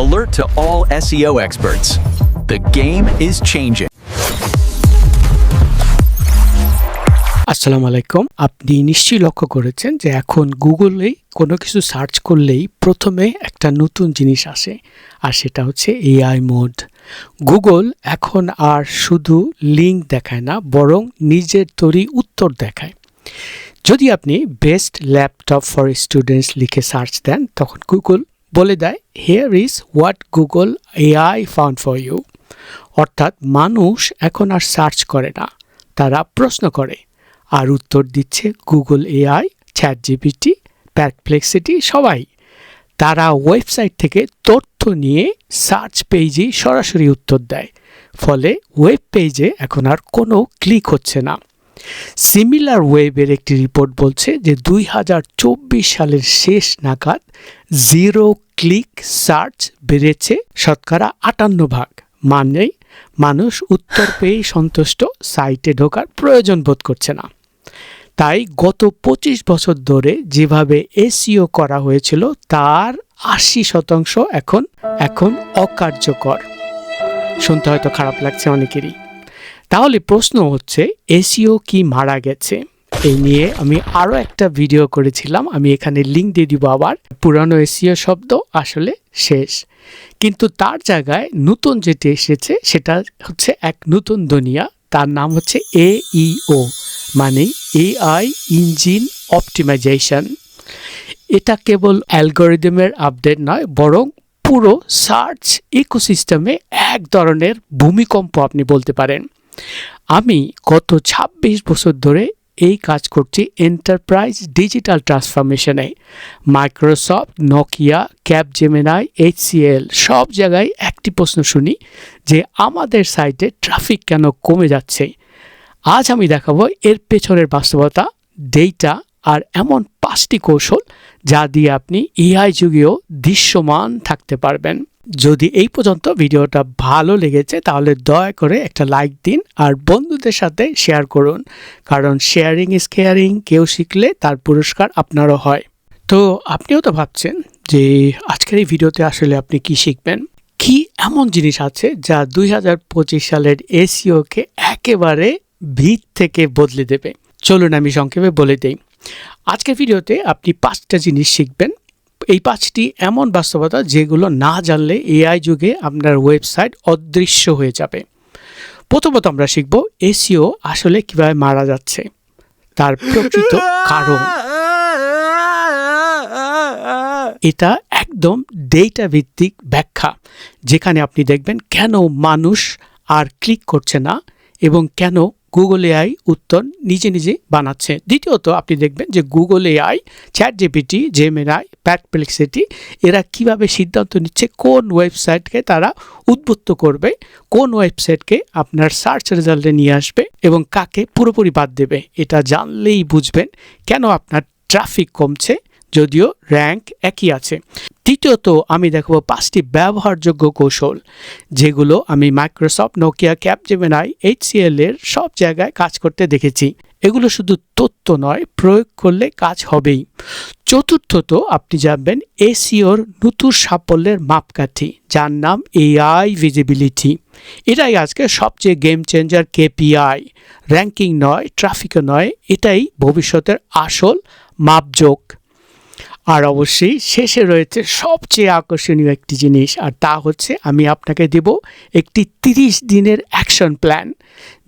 Alert to all SEO experts. The game is changing. আসসালামু আলাইকুম আপনি নিশ্চয়ই লক্ষ্য করেছেন যে এখন গুগলে কোনো কিছু সার্চ করলেই প্রথমে একটা নতুন জিনিস আসে, আর সেটা হচ্ছে এআই মোড গুগল এখন আর শুধু লিঙ্ক দেখায় না, বরং নিজের তৈরি উত্তর দেখায় যদি আপনি বেস্ট ল্যাপটপ ফর স্টুডেন্টস লিখে সার্চ দেন, তখন গুগল বলে দেয় here is what Google AI found for you অর্থাৎ মানুষ এখন আর সার্চ করে না, তারা প্রশ্ন করে, আর উত্তর দিচ্ছে Google AI chat GPT perplexity সবাই। তারা ওয়েবসাইট থেকে তথ্য নিয়ে সার্চ পেজে সরাসরি উত্তর দেয়, ফলে ওয়েব পেজে এখন আর কোনো ক্লিক হচ্ছে না। সিমিলার ওয়েবের একটি রিপোর্ট বলছে যে দুই হাজার চব্বিশ সালের শেষ নাগাদ জিরো ক্লিক সার্চ বেড়েছে শতকরা আটান্ন ভাগ। মানে মানুষ উত্তর পেয়েই সন্তুষ্ট সাইটে ঢোকার প্রয়োজন বোধ করছে না। তাই গত পঁচিশ বছর ধরে যেভাবে এসিও করা হয়েছিল, তার আশি শতাংশ এখন এখন অকার্যকর। শুনতে হয়তো খারাপ লাগছে অনেকেরই। তাহলে প্রশ্ন হচ্ছে, এসিও কি মারা গেছে? এই নিয়ে আমি আরও একটা ভিডিও করেছিলাম। আমি এখানে লিঙ্ক দিয়ে দিব আবার। পুরানো এসিও শব্দ আসলে শেষ। কিন্তু তার জায়গায় নতুন যেটি এসেছে, সেটা হচ্ছে এক নতুন দুনিয়া। তার নাম হচ্ছে এইও মানে এআই ইঞ্জিন অপটিমাইজেশন এটা কেবল অ্যালগোরিদমের আপডেট নয়, বরং পুরো সার্চ ইকোসিস্টেমে এক ধরনের ভূমিকম্প আপনি বলতে পারেন। আমি গত ২৬ বছর ধরে এই কাজ করছি enterprise digital ট্রান্সফরমেশনে Microsoft Nokia cab Gemini HCL সব জায়গায় একটি প্রশ্ন শুনি যে আমাদের সাইটে ট্রাফিক কেন কমে যাচ্ছে? আজ আমি দেখাবো এর পেছনের বাস্তবতা ডেটা আর এমন পাঁচটি কৌশল যা দিয়ে আপনি এআই যুগেও দৃশ্যমান থাকতে পারবেন। যদি এই পর্যন্ত ভিডিওটা ভালো লেগেছে, তাহলে দয়া করে একটা লাইক দিন আর বন্ধুদের সাথে শেয়ার করুন। কারণ শেয়ারিং ইজ কেয়ারিং কেউ শিখলে তার পুরস্কার আপনারও হয়। তো আপনিও তো ভাবছেন যে আজকের এই ভিডিওতে আসলে আপনি কি শিখবেন? কি এমন জিনিস আছে যা দুই হাজার পঁচিশ সালের এসিওকে একেবারে ভিত থেকে বদলে দেবে? চলুন আমি সংক্ষেপে বলে দিই। আজকের ভিডিওতে আপনি পাঁচটা জিনিস শিখবেন। এই পাঁচটি এমন বাস্তবতা যেগুলো না জানলে এআই যুগে আপনার ওয়েবসাইট অদৃশ্য হয়ে যাবে। প্রথমত আমরা শিখব এসিও আসলে কীভাবে মারা যাচ্ছে, তার প্রকৃত কারণ। এটা একদম ডেটা ভিত্তিক ব্যাখ্যা, যেখানে আপনি দেখবেন কেন মানুষ আর ক্লিক করছে না এবং কেন গুগল এআই উত্তর নিজে নিজে বানাচ্ছে। দ্বিতীয়ত, আপনি দেখবেন যে Google AI ChatGPT Gemini perplexity এরা কীভাবে সিদ্ধান্ত নিচ্ছে, কোন ওয়েবসাইটকে তারা উদ্বুদ্ধ করবে, কোন ওয়েবসাইটকে আপনার সার্চ রেজাল্টে নিয়ে আসবে এবং কাকে পুরোপুরি বাদ দেবে, এটা জানলেই বুঝবেন কেন আপনার ট্রাফিক কমছে যদিও র্যাঙ্ক একই আছে। তৃতীয়ত আমি দেখব পাঁচটি ব্যবহারযোগ্য কৌশল, যেগুলো আমি মাইক্রোসফট নোকিয়া ক্যাপজেমেনাই এইচসিএল এর সব জায়গায় কাজ করতে দেখেছি। এগুলো শুধু তথ্য নয়, প্রয়োগ করলে কাজ হবেই। চতুর্থত, আপনি জানবেন এসিওর নতুন সাফল্যের মাপকাঠি, যার নাম এআই ভিজিবিলিটি এটাই আজকে সবচেয়ে গেম চেঞ্জার কেপিআই র্যাঙ্কিং নয় ট্রাফিকও নয়, এটাই ভবিষ্যতের আসল মাপযোগ আর অবশ্যই শেষে রয়েছে সবচেয়ে আকর্ষণীয় একটি জিনিস, আর তা হচ্ছে আমি আপনাকে দেব একটি তিরিশ দিনের অ্যাকশন প্ল্যান,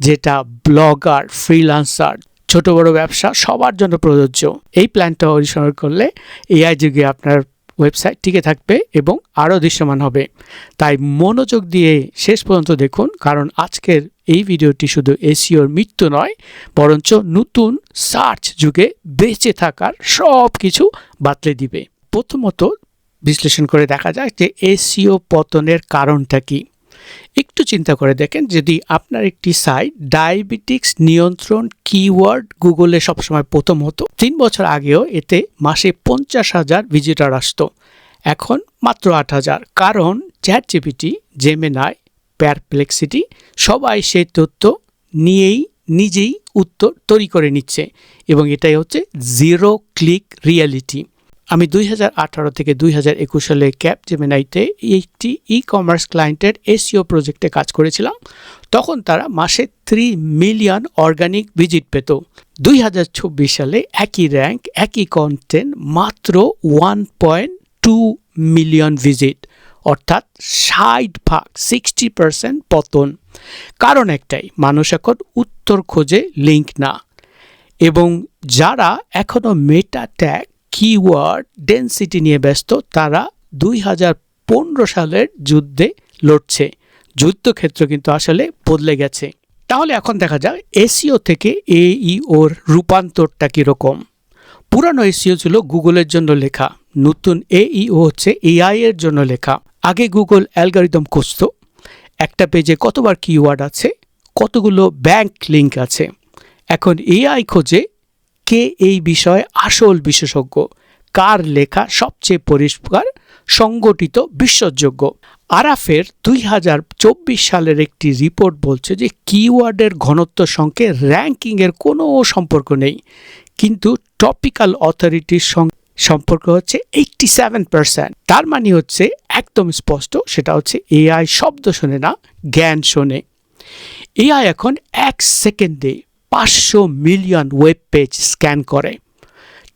যেটা ব্লগার ফ্রিলান্সার ছোট বড় ব্যবসা, সবার জন্য প্রযোজ্য। এই প্ল্যানটা অনুসরণ করলে এআই যুগে আপনার ওয়েবসাইট টিকে থাকবে এবং আরও দৃশ্যমান হবে। তাই মনোযোগ দিয়ে শেষ পর্যন্ত দেখুন, কারণ আজকের এই ভিডিওটি শুধু এসিওর মৃত্যু নয়, বরঞ্চ নতুন সার্চ যুগে বেঁচে থাকার সব কিছু বাতলে দিবে। প্রথমত বিশ্লেষণ করে দেখা যায় যে এসিও পতনের কারণটা কি। একটু চিন্তা করে দেখেন, যদি আপনার একটি সাইট ডায়াবেটিক্স নিয়ন্ত্রণ কিওয়ার্ড গুগলে সবসময় প্রথম হতো, তিন বছর আগেও এতে মাসে পঞ্চাশ হাজার ভিজিটার আসতো। এখন মাত্র আট হাজার। কারণ চ্যাট জিপিটি জেমেনাই, প্যারপ্লেক্সিটি সবাই সেই তথ্য নিয়েই নিজেই উত্তর তৈরি করে নিচ্ছে এবং এটাই হচ্ছে জিরো ক্লিক রিয়ালিটি। আমি দুই হাজার আঠারো থেকে দুই হাজার একুশ সালে ক্যাপ জেমিনাইতে একটি ই কমার্স ক্লায়েন্টের এসিও প্রজেক্টে কাজ করেছিলাম। তখন তারা মাসে থ্রি মিলিয়ন অর্গানিক ভিজিট পেত। দুই সালে একই র্যাঙ্ক একই কন্টেন্ট মাত্র one point two million visit অর্থাৎ ষাট ভাগ সিক্সটি পার্সেন্ট পতন। কারণ একটাই, মানুষ এখন উত্তর খোঁজে লিঙ্ক না। এবং যারা এখনও মেটা ট্যাগ কিওয়ার্ড ডেন্সিটি নিয়ে ব্যস্ত, তারা দুই হাজার পনেরো সালের যুদ্ধে লড়ছে। যুদ্ধক্ষেত্র কিন্তু আসলে বদলে গেছে। তাহলে এখন দেখা যাক এসিও থেকে এইওর রূপান্তরটা কীরকম? পুরানো এসিও ছিল গুগলের জন্য লেখা, নতুন এইও হচ্ছে এআই এর জন্য লেখা। আগে গুগল অ্যালগারিদম খুঁজত, একটা পেজে কতবার কিওয়ার্ড আছে, কতগুলো ব্যাংক লিঙ্ক আছে। এখন এআই খোঁজে কে এই বিষয়ে আসল বিশেষজ্ঞ? কার লেখা সবচেয়ে পরিষ্কার, সংগঠিত বিশ্বাসযোগ্য আরাফের দুই হাজার চব্বিশ সালের একটি রিপোর্ট বলছে যে কিওয়ার্ডের ঘনত্ব সঙ্গে র্যাঙ্কিংয়ের কোনো সম্পর্ক নেই। কিন্তু টপিক্যাল অথরিটির সম্পর্ক হচ্ছে এইটটি সেভেন পার্সেন্ট। তার মানে হচ্ছে একদম স্পষ্ট, সেটা হচ্ছে এআই শব্দ শোনে না, জ্ঞান শোনে। এআই এখন এক সেকেন্ডে পাঁচশো মিলিয়ন ওয়েব পেজ স্ক্যান করে।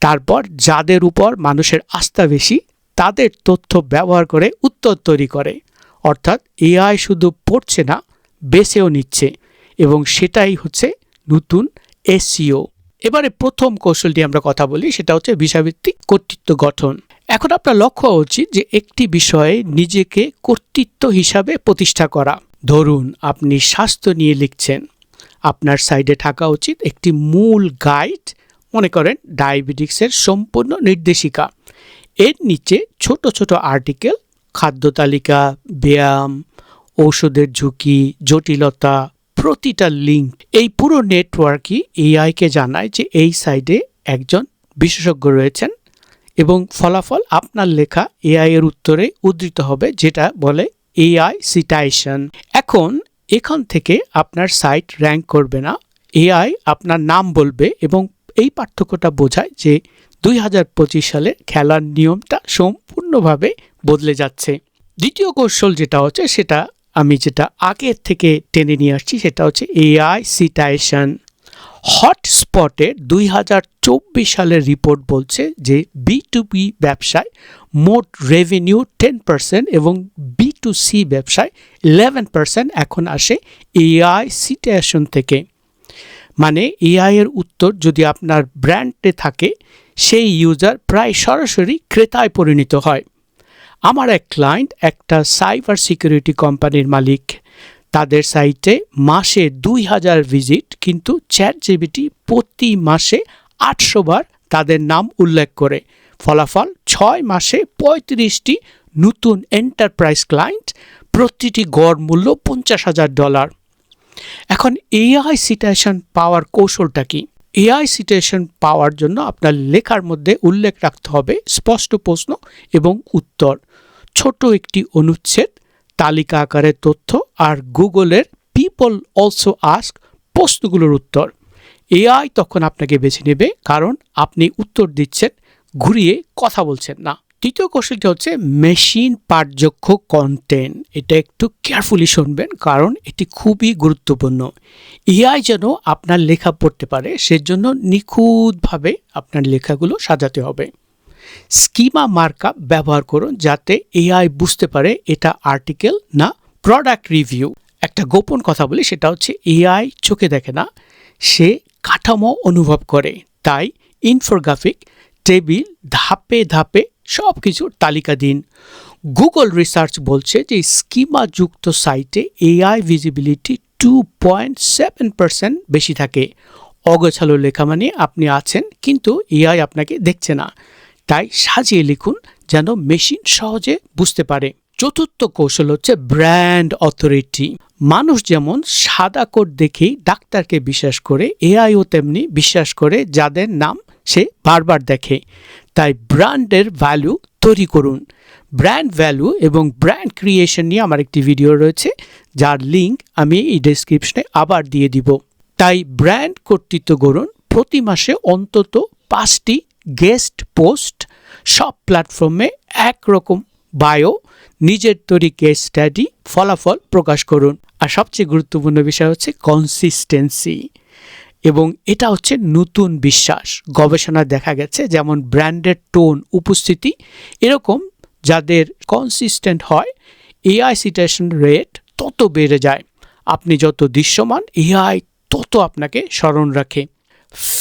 তারপর যাদের উপর মানুষের আস্থা বেশি, তাদের তথ্য ব্যবহার করে উত্তর তৈরি করে। অর্থাৎ এআই শুধু পড়ছে না, বেছেও নিচ্ছে এবং সেটাই হচ্ছে নতুন এসিও এবারে প্রথম কৌশলটি আমরা কথা বলি, সেটা হচ্ছে বিষয়ভিত্তিক কর্তৃত্ব গঠন। এখন আপনার লক্ষ্য উচিত যে একটি বিষয়ে নিজেকে কর্তৃত্ব হিসাবে প্রতিষ্ঠা করা। ধরুন, আপনি স্বাস্থ্য নিয়ে লিখছেন। আপনার সাইডে থাকা উচিত একটি মূল গাইড, মনে করেন ডায়াবেটিক্সের সম্পূর্ণ নির্দেশিকা। এর নিচে ছোট ছোট আর্টিকেল, খাদ্য তালিকা, ব্যায়াম, ঔষধের ঝুঁকি, জটিলতা, প্রতিটা লিঙ্ক। এই পুরো নেটওয়ার্কই এআইকে জানায় যে এই সাইডে একজন বিশেষজ্ঞ রয়েছেন এবং ফলাফল আপনার লেখা এআই এর উত্তরে উদ্ধৃত হবে, যেটা বলে এআই সিটাইশন এখন এখান থেকে আপনার সাইট র্যাঙ্ক করবে না। এআই আপনার নাম বলবে এবং এই পার্থক্যটা বোঝায় যে দুই হাজার পঁচিশ সালে খেলার নিয়মটা সম্পূর্ণভাবে বদলে যাচ্ছে। দ্বিতীয় কৌশল যেটা হচ্ছে সেটা আমি যেটা আগের থেকে টেনে নিয়ে আসছি সেটা হচ্ছে এআই সিটাইশন হটস্পটের দুই হাজার চব্বিশ সালের রিপোর্ট বলছে যে বি টু বি ব্যবসায় মোট রেভিনিউ টেন পার্সেন্ট এবং বি টু সি ব্যবসায় ইলেভেন পার্সেন্ট এখন আসে এআই সিটেশন থেকে। মানে এআই এর উত্তর যদি আপনার ব্র্যান্ডে থাকে, সেই ইউজার প্রায় সরাসরি ক্রেতায় পরিণত হয়। আমার এক ক্লায়েন্ট একটা সাইবার সিকিউরিটি কোম্পানির মালিক। তাদের সাইটে মাসে দুই হাজার ভিজিট কিন্তু চ্যাট জিবিটি প্রতি মাসে আটশো বার তাদের নাম উল্লেখ করে। ফলাফল ছয় মাসে পঁয়ত্রিশটি নতুন এন্টারপ্রাইজ ক্লায়েন্ট প্রতিটি গড় মূল্য পঞ্চাশ হাজার ডলার এখন এআই সিটেশন পাওয়ার কৌশলটা কি? এআই সিটেশন পাওয়ার জন্য আপনার লেখার মধ্যে উল্লেখ রাখতে হবে স্পষ্ট প্রশ্ন এবং উত্তর। ছোট একটি অনুচ্ছেদ, তালিকা আকারের তথ্য আর গুগলের পিপল অলসো আস্ক প্রশ্নগুলোর উত্তর। এআই তখন আপনাকে বেছে নেবে কারণ আপনি উত্তর দিচ্ছেন, ঘুরিয়ে কথা বলছেন না। তৃতীয় কৌশলটি হচ্ছে মেশিন পাঠযোগ্য কন্টেন্ট এটা একটু কেয়ারফুলি শুনবেন, কারণ এটি খুবই গুরুত্বপূর্ণ। এআই যেন আপনার লেখা পড়তে পারে, সেজন্য নিখুঁতভাবে আপনার লেখাগুলো সাজাতে হবে। স্কিমা মার্কআপ ব্যবহার করুন, যাতে এআই বুঝতে পারে এটা আর্টিকেল না প্রোডাক্ট রিভিউ একটা গোপন কথা বলি, সেটা হচ্ছে এআই চোখে দেখে না, সে কাঠামো অনুভব করে। তাই ইনফোগ্রাফিক টেবিল ধাপে ধাপে সব কিছুর তালিকা দিন গুগল রিসার্চ বলছে যে স্কিমাযুক্ত সাইটে AI visibility two point seven percent বেশি থাকে। অগোছালো লেখা মানে আপনি আছেন, কিন্তু এআই আপনাকে দেখছে না। তাই সাজিয়ে লিখুন যেন মেশিন সহজে বুঝতে পারে। চতুর্থ কৌশল হচ্ছে ব্র্যান্ড অথরিটি। মানুষ যেমন সাদা কোট দেখেই ডাক্তারকে বিশ্বাস করে এআইও তেমনি বিশ্বাস করে যাদের নাম সে বারবার দেখে। তাই ব্র্যান্ডের ভ্যালু তৈরি করুন। ব্র্যান্ড ভ্যালু এবং ব্র্যান্ড ক্রিয়েশন নিয়ে আমার একটি ভিডিও রয়েছে, যার লিঙ্ক আমি এই ডেসক্রিপশনে আবার দিয়ে দিব। তাই ব্র্যান্ড কর্তৃত্ব গড়ুন, প্রতি মাসে অন্তত পাঁচটি গেস্ট পোস্ট সব প্ল্যাটফর্মে একরকম বায়ো নিজের তৈরি কেস স্টাডি ফলাফল প্রকাশ করুন। আর সবচেয়ে গুরুত্বপূর্ণ বিষয় হচ্ছে কনসিস্টেন্সি এবং এটা হচ্ছে নতুন বিশ্বাস। গবেষণায় দেখা গেছে যেমন ব্র্যান্ডের টোন উপস্থিতি, এরকম যাদের কনসিস্টেন্ট হয় এআই সিটেশন রেট তত বেড়ে যায়। আপনি যত দৃশ্যমান এআই তত আপনাকে স্মরণ রাখে।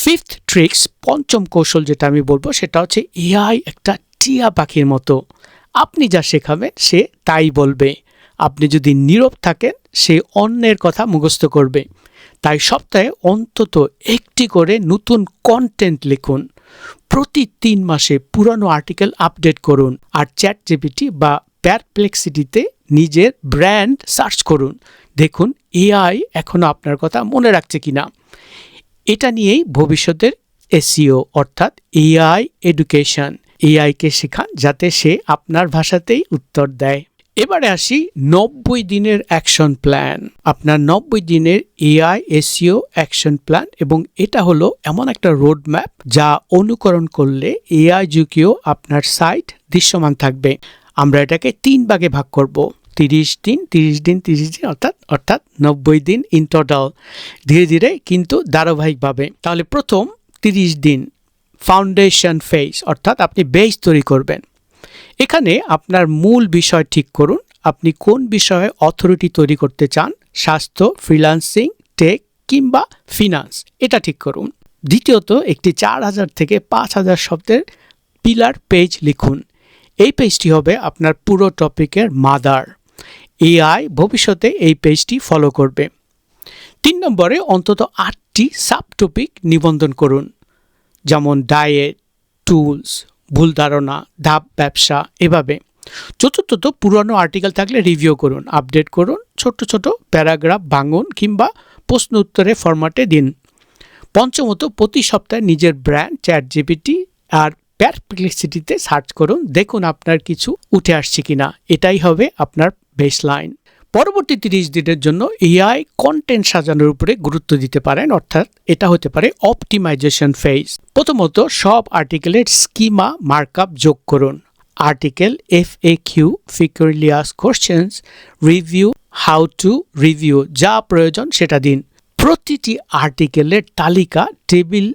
ফিফথ ট্রিক্স পঞ্চম কৌশল যেটা আমি বলব, সেটা হচ্ছে এআই একটা টিয়া পাখির মতো। আপনি যা শেখাবেন, সে তাই বলবে। আপনি যদি নীরব থাকেন, সে অন্যের কথা মুখস্থ করবে। তাই সপ্তাহে অন্তত একটি করে নতুন কন্টেন্ট লিখুন। প্রতি তিন মাসে পুরানো আর্টিকেল আপডেট করুন আর চ্যাট জিপিটি বা প্যারপ্লেক্সিটিতে নিজের ব্র্যান্ড সার্চ করুন। দেখুন এআই এখনও আপনার কথা মনে রাখছে কিনা। এটা নিয়েই ভবিষ্যতের এসিও অর্থাৎ এআই এডুকেশন এআইকে শেখান যাতে সে আপনার ভাষাতেই উত্তর দেয়। এবারে আসি নব্বই দিনের অ্যাকশন প্ল্যান আপনার নব্বই দিনের এআই এসিও অ্যাকশন প্ল্যান এবং এটা হলো এমন একটা রোড ম্যাপ যা অনুকরণ করলে এআই যুগেও আপনার সাইট দৃশ্যমান থাকবে। আমরা এটাকে তিন ভাগে ভাগ করব। তিরিশ দিন তিরিশ দিন তিরিশ দিন, অর্থাৎ অর্থাৎ নব্বই দিন ইন টোটাল ধীরে ধীরে কিন্তু ধারাবাহিকভাবে। তাহলে প্রথম তিরিশ দিন ফাউন্ডেশন ফেজ অর্থাৎ আপনি বেস তৈরি করবেন। এখানে আপনার মূল বিষয় ঠিক করুন। আপনি কোন বিষয়ে অথরিটি তৈরি করতে চান? স্বাস্থ্য ফ্রিল্যান্সিং টেক কিংবা ফিনান্স এটা ঠিক করুন। দ্বিতীয়ত, একটি চার হাজার থেকে পাঁচ হাজার শব্দের পিলার পেজ লিখুন। এই পেজটি হবে আপনার পুরো টপিকের মাদার এআই ভবিষ্যতে এই পেজটি ফলো করবে। তিন নম্বরে, অন্তত আটটি সাব টপিক নিবন্ধন করুন। যেমন ডায়েট টুলস ভুল ধারণা, ধাপ, ব্যবসা এভাবে। চতুর্থত, পুরনো আর্টিকেল থাকলে রিভিউ করুন আপডেট করুন ছোট ছোট প্যারাগ্রাফ ভাঙুন কিংবা প্রশ্ন উত্তরে ফরম্যাটে দিন। পঞ্চমত, প্রতি সপ্তাহে নিজের ব্র্যান্ড চ্যাট জিপিটি আর প্যারপ্লেক্সিটিতে সার্চ করুন, দেখুন আপনার কিছু উঠে আসছে কিনা। এটাই হবে আপনার বেসলাইন পরবর্তী তিরিশ দিনের জন্য এআই কন্টেন্ট সাজানোর উপরে গুরুত্ব দিতে পারেন, অর্থাৎ এটা হতে পারে অপটিমাইজেশন ফেজ প্রথমত সব আর্টিকেলের স্কিমা মার্কআপ যোগ করুন। Article F A Qs questions review how to review যা প্রয়োজন সেটা দিন। প্রতিটি আর্টিকেলের তালিকা টেবিল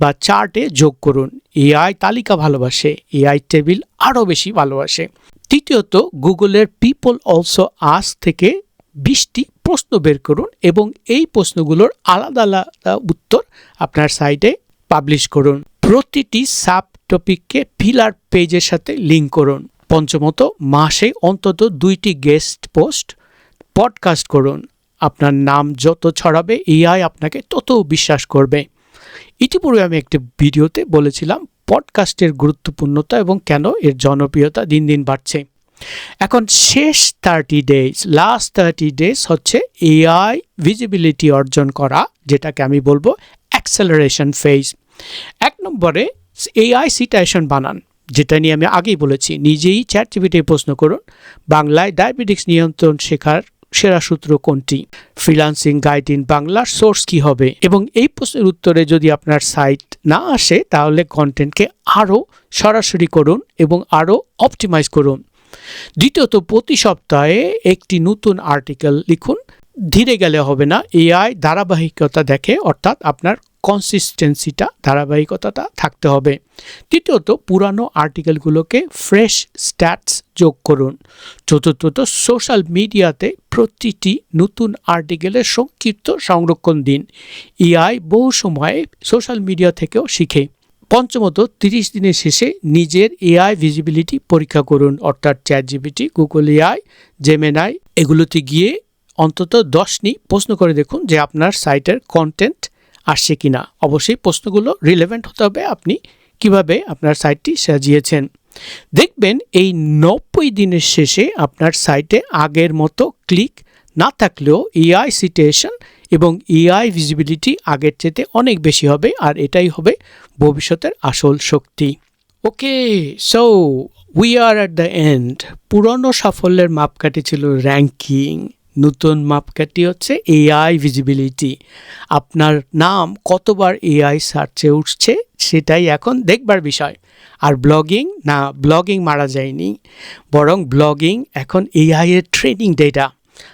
বা চার্টে যোগ করুন। এআই তালিকা ভালোবাসে এআই টেবিল আরও বেশি ভালোবাসে। তৃতীয়ত গুগলের পিপল অলসো আস থেকে বিশটি প্রশ্ন বের করুন এবং এই প্রশ্নগুলোর আলাদা আলাদা উত্তর আপনার সাইটে পাবলিশ করুন। প্রতিটি সাব টপিককে ফিলার পেজের সাথে লিঙ্ক করুন। পঞ্চমত, মাসে অন্তত দুইটি গেস্ট পোস্ট পডকাস্ট করুন। আপনার নাম যত ছড়াবে এআই আপনাকে তত বিশ্বাস করবে। ইতিপূর্বে আমি একটি ভিডিওতে বলেছিলাম পডকাস্টের গুরুত্বপূর্ণতা এবং কেন এর জনপ্রিয়তা দিন দিন বাড়ছে। এখন শেষ thirty days last thirty days হচ্ছে এআই ভিজিবিলিটি অর্জন করা, যেটাকে আমি বলব অ্যাক্সেলারেশন ফেজ এক নম্বরে এআই সিটাইশন বানান, যেটা নিয়ে আমি আগেই বলেছি, নিজেই চ্যাট জিবিটি প্রশ্ন করুন, বাংলায় ডায়াবেটিক্স নিয়ন্ত্রণ শেখার সেরা সূত্র কোনটি? ফ্রিলান্সিং গাইড ইন বাংলার সোর্স কি হবে? এবং এই প্রশ্নের উত্তরে যদি আপনার সাইট না আসে, তাহলে কন্টেন্টকে আরও সরাসরি করুন এবং আরও অপটিমাইজ করুন। দ্বিতীয়ত, প্রতি সপ্তাহে একটি নতুন আর্টিকেল লিখুন। ধীরে গেলে হবে না এআই ধারাবাহিকতা দেখে, অর্থাৎ আপনার কনসিস্টেন্সিটা ধারাবাহিকতাটা থাকতে হবে। তৃতীয়ত, পুরানো আর্টিকেলগুলোকে ফ্রেশ স্ট্যাটস যোগ করুন। চতুর্থত সোশ্যাল মিডিয়াতে প্রতিটি নতুন আর্টিকেলের সংক্ষিপ্ত সংরক্ষণ দিন। এআই বহু সময়ে সোশ্যাল মিডিয়া থেকেও শিখে। পঞ্চমত, তিরিশ দিনের শেষে নিজের এআই ভিজিবিলিটি পরীক্ষা করুন। অর্থাৎ chat GPT Google AI Gemini এগুলোতে গিয়ে অন্তত দশটি প্রশ্ন করে দেখুন যে আপনার সাইটের কন্টেন্ট আসছে কিনা। অবশ্যই প্রশ্নগুলো রিলেভেন্ট হতে হবে। আপনি কীভাবে আপনার সাইটটি সাজিয়েছেন? দেখবেন এই নব্বই দিনের শেষে আপনার সাইটে আগের মতো ক্লিক না থাকলেও এআই সিটুয়েশন এবং এআই ভিজিবিলিটি আগের চেতে অনেক বেশি হবে আর এটাই হবে ভবিষ্যতের আসল শক্তি। Okay so we are at the end পুরনো সাফল্যের মাপকাঠি ছিল র্যাঙ্কিং নতুন মাপকাঠি হচ্ছে এআই ভিজিবিলিটি আপনার নাম কতবার এআই সার্চে উঠছে সেটাই এখন দেখবার বিষয়। আর ব্লগিং না ব্লগিং মারা যায়নি। বরং ব্লগিং এখন এআই এর ট্রেনিং ডেটা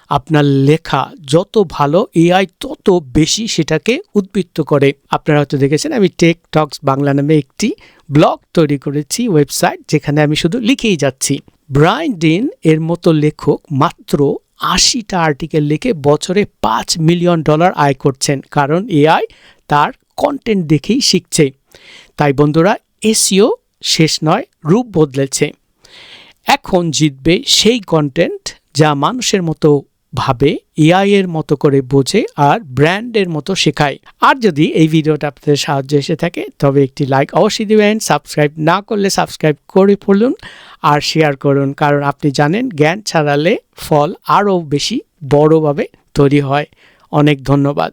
আপনার লেখা যত ভালো এআই তত বেশি সেটাকে উদ্বৃত্ত করে। আপনারা হয়তো দেখেছেন আমি টেক টক্স বাংলা নামে একটি ব্লগ তৈরি করেছি ওয়েবসাইট যেখানে আমি শুধু লিখেই যাচ্ছি। ব্রাইন ডিন এর মতো লেখক মাত্র আশিটা আর্টিকেল লিখে বছরে পাঁচ মিলিয়ন ডলার আয় করছেন। কারণ এআই তার কন্টেন্ট দেখেই শিখছে। তাই বন্ধুরা এসিও শেষ নয়, রূপ বদলেছে। এখন জিতবে সেই কন্টেন্ট যা মানুষের মতো ভাবে এআই এর মতো করে বোঝে আর ব্র্যান্ডের মতো শেখায়। আর যদি এই ভিডিওটা আপনাদের সাহায্য এসে থাকে, তবে একটি লাইক অবশ্যই দিবেন সাবস্ক্রাইব না করলে সাবস্ক্রাইব করে ফেলুন আর শেয়ার করুন, কারণ আপনি জানেন জ্ঞান ছাড়ালে ফল আরও বেশি বড়ভাবে তৈরি হয়। অনেক ধন্যবাদ।